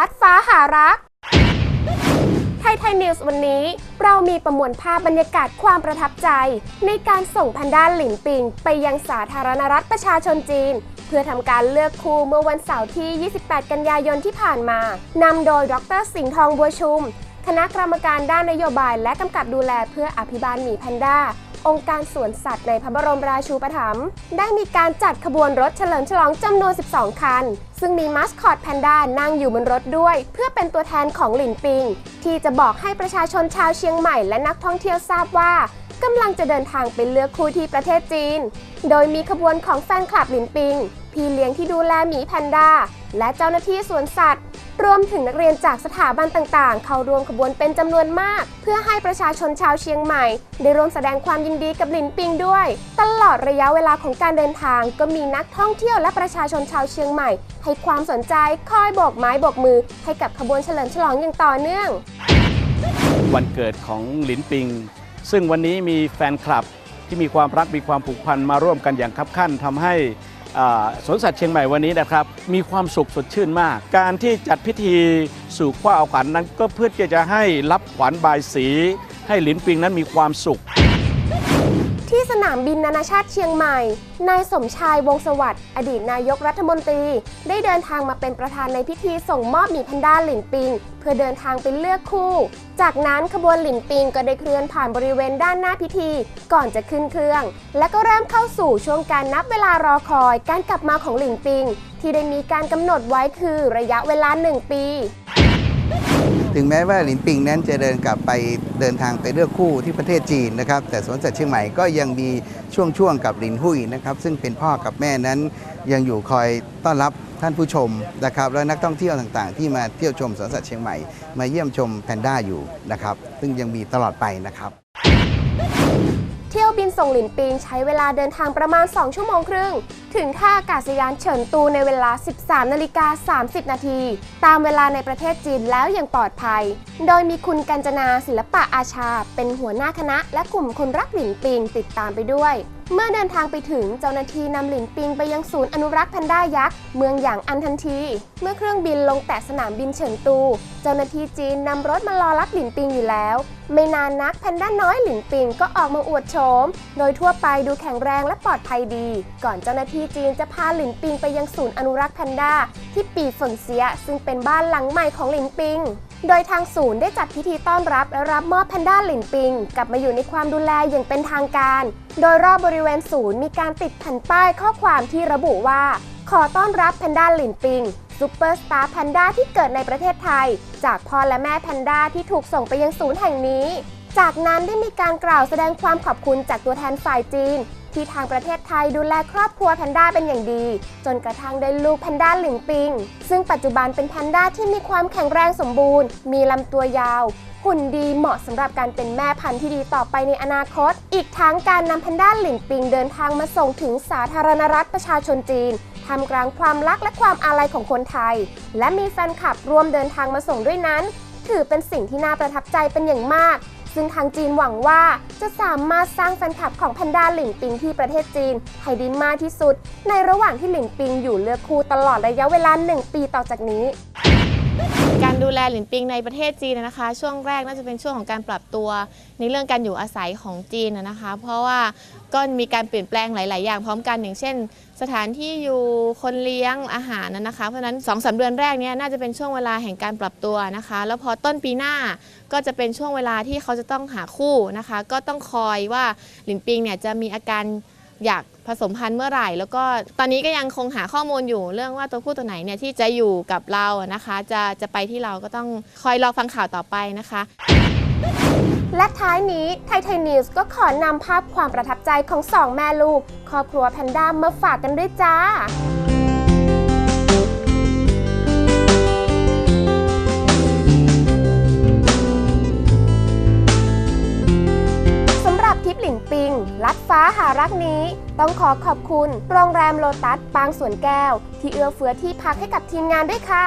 ลัดฟ้าหารัก ไทยไทยนิวส์วันนี้ เรามีประมวลภาพบรรยากาศความประทับใจ ในการส่งแพนด้าหลินปิง ไปยังสาธารณรัฐประชาชนจีน เพื่อทำการเลือกคู่เมื่อวันเสาร์ที่ 28 กันยายนที่ผ่านมานำโดยดรสิงห์ทองบัวชุม คณะกรรมการด้านนโยบายและกำกับดูแลเพื่ออภิบาลหมีแพนด้า องค์การสวนสัตว์ในพระบรมราชูปถัมภ์ได้มีการจัดขบวนรถเฉลิมฉลองจำนวน 12 คัน ซึ่งมีมัสคอตแพนด้านั่งอยู่บนรถด้วย เพื่อเป็นตัวแทนของหลินปิง ที่จะบอกให้ประชาชนชาวเชียงใหม่และนักท่องเที่ยวทราบว่ากำลังจะเดินทางไปเลือกคู่ที่ประเทศจีน โดยมีขบวนของแฟนคลับหลินปิง พี่เลี้ยงที่ดูแลหมีแพนด้า และเจ้าหน้าที่สวนสัตว์ รวมถึงนักเรียนจากสถาบันต่างๆ เข้าร่วมขบวนเป็นจำนวนมาก เพื่อให้ประชาชนชาวเชียงใหม่ ได้ร่วมแสดงความยินดีกับหลินปิงด้วย ตลอดระยะเวลาของการเดินทาง ก็มีนักท่องเที่ยวและประชาชนชาวเชียงใหม่ ให้ความสนใจคอยโบกไม้โบกมือ ให้กับขบวนเฉลิมฉลองอย่างต่อเนื่อง วันเกิดของหลินปิง ซึ่งวันนี้มีแฟนคลับที่มีความรักมีความผูกพันมาร่วมกันอย่างคับคั่นทำให้ สวนสัตว์เชียงใหม่วันนี้นะครับ มีความสุขสดชื่นมาก การที่จัดพิธีสู่ขว้าเอาขวัญนั้น ก็เพื่อที่จะให้รับขวัญบายสี ให้หลินปิงนั้นมีความสุข ที่สนามบินนานาชาติเชียงใหม่ นายสมชายวงศสวัสดิ์อดีตนายกรัฐมนตรี ได้เดินทางมาเป็นประธานในพิธีส่งมอบหมีแพนด้าหลินปิง เพื่อเดินทางไปเลือกคู่ จากนั้นขบวนหลินปิงก็ได้เคลื่อนผ่านบริเวณด้านหน้าพิธี ก่อนจะขึ้นเครื่อง และก็เริ่มเข้าสู่ช่วงการนับเวลารอคอย การกลับมาของหลินปิง ที่ได้มีการกำหนดไว้คือระยะเวลา 1 ปี ถึงแม้ว่าหลินปิงนั้นจะเดินกลับไปเดินทางไปเลือกคู่ที่ประเทศจีนนะครับแต่สวนสัตว์เชียงใหม่ก็ยังมีช่วงๆกับหลินหุยนะครับซึ่งเป็นพ่อกับแม่นั้นยังอยู่คอยต้อนรับท่านผู้ชมนะครับและนักท่องเที่ยวต่างๆ ที่มาเที่ยวชมสวนสัตว์เชียงใหม่ มาเยี่ยมชมแพนด้าอยู่นะครับซึ่งยังมีตลอดไปนะครับ ส่งหลินปิงใช้เวลาเดินทางประมาณ 2 ชั่วโมงครึ่ง ถึงท่าอากาศยานเฉินตูในเวลา 13 นาฬิกา 30 นาที ตามเวลาในประเทศจีนแล้วอย่างปลอดภัย โดยมีคุณกัญจนาศิลปะอาชา เป็นหัวหน้าคณะ และกลุ่มคนรักหลินปิงติดตามไปด้วย เมื่อเดินทางไปถึงเจ้าหน้าที่นำหลินปิงไปยังศูนย์อนุรักษ์แพนด้ายักษ์เมืองหยางอันทันที เมื่อเครื่องบินลงแตะสนามบินเฉินตู เจ้าหน้าที่จีนนำรถมารอรับหลินปิงอยู่แล้ว ไม่นานนักแพนด้าน้อยหลินปิงก็ออกมาอวดโฉม โดยทั่วไปดูแข็งแรงและปลอดภัยดี ก่อนเจ้าหน้าที่จีนจะพาหลินปิงไปยังศูนย์อนุรักษ์แพนด้าที่ปีเฟิงเซีย ซึ่งเป็นบ้านหลังใหม่ของหลินปิง โดยทางศูนย์ได้จัดพิธีต้อนรับและรับมอบแพนด้าหลินปิง กลับมาอยู่ในความดูแลอย่างเป็นทางการ โดยรอบบริเวณศูนย์มีการติดแผ่นป้ายข้อความที่ระบุว่า ขอต้อนรับแพนด้าหลินปิง ซูเปอร์สตาร์แพนด้าที่เกิดในประเทศไทย จากพ่อและแม่แพนด้าที่ถูกส่งไปยังศูนย์แห่งนี้ จากนั้นได้มีการกล่าวแสดงความขอบคุณจากตัวแทนฝ่ายจีน ที่ทางประเทศไทยดูแลครอบครัวแพนด้าเป็นอย่างดี จนกระทั่งได้ลูกแพนด้าหลิงปิง ซึ่งปัจจุบันเป็นแพนด้าที่มีความแข็งแรงสมบูรณ์ มีลำตัวยาวหุ่นดีเหมาะสำหรับการเป็นแม่พันธุ์ที่ดีต่อไปในอนาคต อีกทั้งการนำแพนด้าหลิงปิงเดินทางมาส่งถึงสาธารณรัฐประชาชนจีน ทำกลางความรักและความอาลัยของคนไทย และมีแฟนคลับร่วมเดินทางมาส่งด้วยนั้น ถือเป็นสิ่งที่น่าประทับใจเป็นอย่างมาก ซึ่งทางจีนหวังว่าจะสามารถสร้างแฟนคลับของแพนด้าหลิงปิงที่ประเทศจีนให้ได้มากที่สุด ในระหว่างที่หลิงปิงอยู่เลือกคู่ตลอดระยะเวลา 1 ปีต่อจากนี้ การดูแลหลินปิงในประเทศจีนนะคะ ช่วงแรกน่าจะเป็นช่วงของการปรับตัวในเรื่องการอยู่อาศัยของจีนนะคะ เพราะว่าก็มีการเปลี่ยนแปลงหลาย ๆ อย่างพร้อมกันอย่างเช่น สถานที่อยู่คนเลี้ยงอาหารนะนะคะ เพราะนั้น2อสเดือนแรกนี้น่าจะเป็นช่วงเวลาแห่งการปรับตัวนะคะ แล้วพอต้นปีหน้าก็จะเป็นช่วงเวลาที่เขาจะต้องหาคู่นะคะ ก็ต้องคอยว่าหลินปิงเนี่ยจะมีอาการ อยากผสมพันธุ์เมื่อไหร่ แล้วก็ตอนนี้ก็ยังคงหาข้อมูลอยู่เรื่องว่าตัวผู้ตัวไหนเนี่ยที่จะอยู่กับเรานะคะ จะจะไปที่เราก็ต้องคอยรอฟังข่าวต่อไปนะคะ และท้ายนี้ไทยไทยนิวส์ก็ขอนำภาพความประทับใจของสองแม่ลูก ครอบครัวแพนด้ามาฝากกันด้วยจ้า หารักนี้ต้องขอขอบคุณ โรงแรมโลตัสปางสวนแก้ว ที่เอื้อเฟื้อที่พักให้กับทีมงานด้วยค่ะ